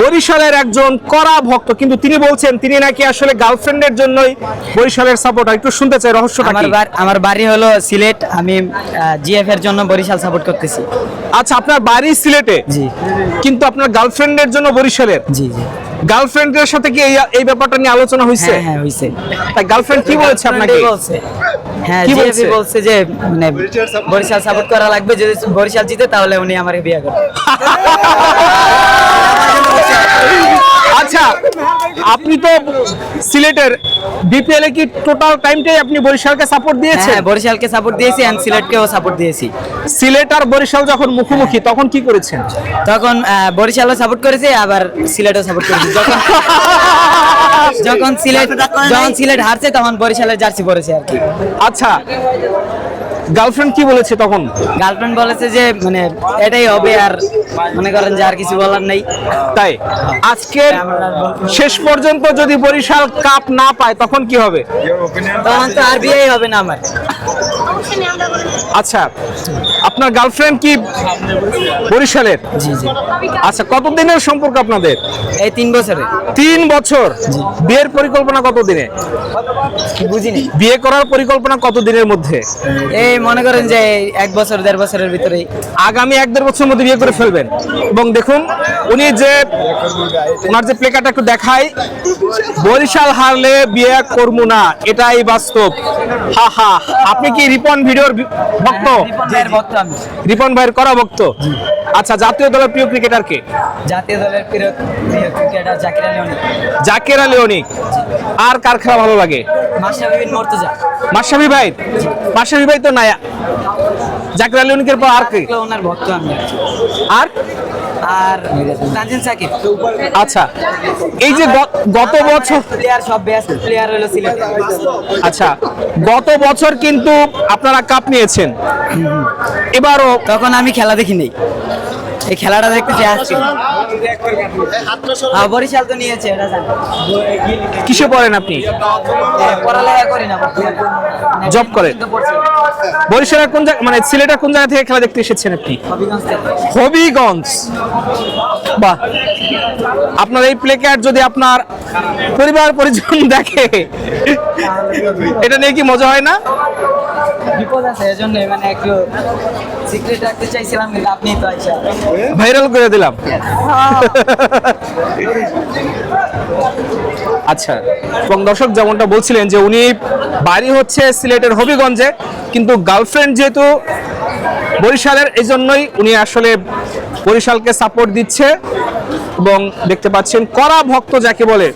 বরিশালের একজন কড়া ভক্ত কিন্তু তিনি বলছেন তিনি নাকি আসলে গার্লফ্রেন্ডের জন্যই বরিশালের সাপোর্টার একটু শুনতে চাই রহস্যটা আমার আমার বাড়ি হলো সিলেট আমি জিএফ এর জন্য বরিশাল সাপোর্ট করতেছি। আচ্ছা আপনার বাড়ি সিলেটে? জি। কিন্তু আপনার গার্লফ্রেন্ডের জন্য বরিশালের? জি জি। গার্লফ্রেন্ডের সাথে কি এই ব্যাপারটা নিয়ে আলোচনা হয়েছে? হ্যাঁ হ্যাঁ হইছে তাই গার্লফ্রেন্ড কি বলেছে আপনাকে? বলছে। হ্যাঁ বলছে? বলছে যে মানে বরিশাল সাপোর্ট করা লাগবে যদি বরিশাল জিতে তাহলে উনি আমাকে বিয়ে করবে আচ্ছা আপনি তো সিলেটের বিপিএল এ কি টোটাল টাইমটাই আপনি বরিশালকে সাপোর্ট দিয়েছেন? হ্যাঁ বরিশালকে সাপোর্ট দিয়েছি এন্ড সিলেটকেও সাপোর্ট দিয়েছি। সিলেট আর বরিশাল যখন মুখোমুখি তখন কি করেছেন? তখন আহ, বরিশালও সাপোর্ট করেছে আবার সিলেটও সাপোর্ট করেছে। যখন যখন সিলেট যখন সিলেট হারছে তখন বরিশালের জার্সি পরেছে আর কি। আচ্ছা গার্লফ্রেন্ড কি বলেছে তখন? গার্লফ্রেন্ড বলেছে যে মানে এটাই হবে আর মনে করেন যে আর কিছু বলার নেই। তাই? আজকের শেষ পর্যন্ত যদি বরিশাল কাপ না পায় তখন কি হবে? তখন তো আর বিয়েই হবে না আমার। আচ্ছা। আপনার গার্লফ্রেন্ড কি বরিশালের? জি জি। আচ্ছা কতদিনের সম্পর্ক আপনাদের? এই তিন বছরে। তিন বছর? বিয়ের পরিকল্পনা কত দিনে বুঝিনি। বিয়ে করার পরিকল্পনা কত দিনের মধ্যে? এই মনে করেন যে এক বছর দেড় বছরের ভিতরেই। আগামী এক দেড় বছরের মধ্যে বিয়ে করে ফেলবেন। এবং দেখুন উনি যে ওনার যে প্লেকারটা একটু দেখায় বরিশাল হারলে বিয়ে করব না এটাই বাস্তব। হা হা। আপনি কি রিপন ভিডিওর ভক্ত? রিপন। ভাইয়ের করা ভক্ত আচ্ছা জাতীয় দলের প্রিয় ক্রিকেটার কে? জাতীয় দলের প্রিয় প্রিয় ক্রিকেটার জাকির আলী জাকির জাকের আলী অনিক আর কার খেলা ভালো লাগে? মাশরাফি মর্তজা। মাশরাফি ভাই? মাশরাফি ভাই তো নাই। জাকির আলী অনিকের পর আর কে? ওনার ভক্ত আমি। আর। আর তানজিন সাকিব। আচ্ছা এই যে গত বছর প্লেয়ার সব বেস্ট প্লেয়ার হলো সিলেট। আচ্ছা গত বছর কিন্তু আপনারা কাপ নিয়েছেন। এবারও তখন আমি খেলা দেখিনি। এই খেলাটা দেখতে চেয়ে আসছি। হ্যাঁ, বরিশাল তো নিয়েছে এটা কিসে পড়েন আপনি? পড়ালেখা করি না। মানে করেন? বরিশালের কোন জায়গা মানে সিলেটের কোন জায়গা থেকে খেলা দেখতে এসেছেন আপনি? হবিগঞ্জ। বাহ। আপনার এই প্লে কার্ড যদি আপনার পরিবার পরিজন দেখে এটা নিয়ে কি মজা হয় না? বিপদ আছে এজন্য মানে একটু সিক্রেট রাখতে চাইছিলাম কিন্তু আপনি তো আইসা। ভাইরাল করে দিলাম। আচ্ছা। এবং দর্শক যেমনটা বলছিলেন যে উনি বাড়ি হচ্ছে সিলেটের হবিগঞ্জে, কিন্তু গার্লফ্রেন্ড যেহেতু বরিশালের এই জন্যই উনি আসলে বরিশালকে সাপোর্ট দিচ্ছে। এবং দেখতে পাচ্ছেন কড়া ভক্ত যাকে বলে।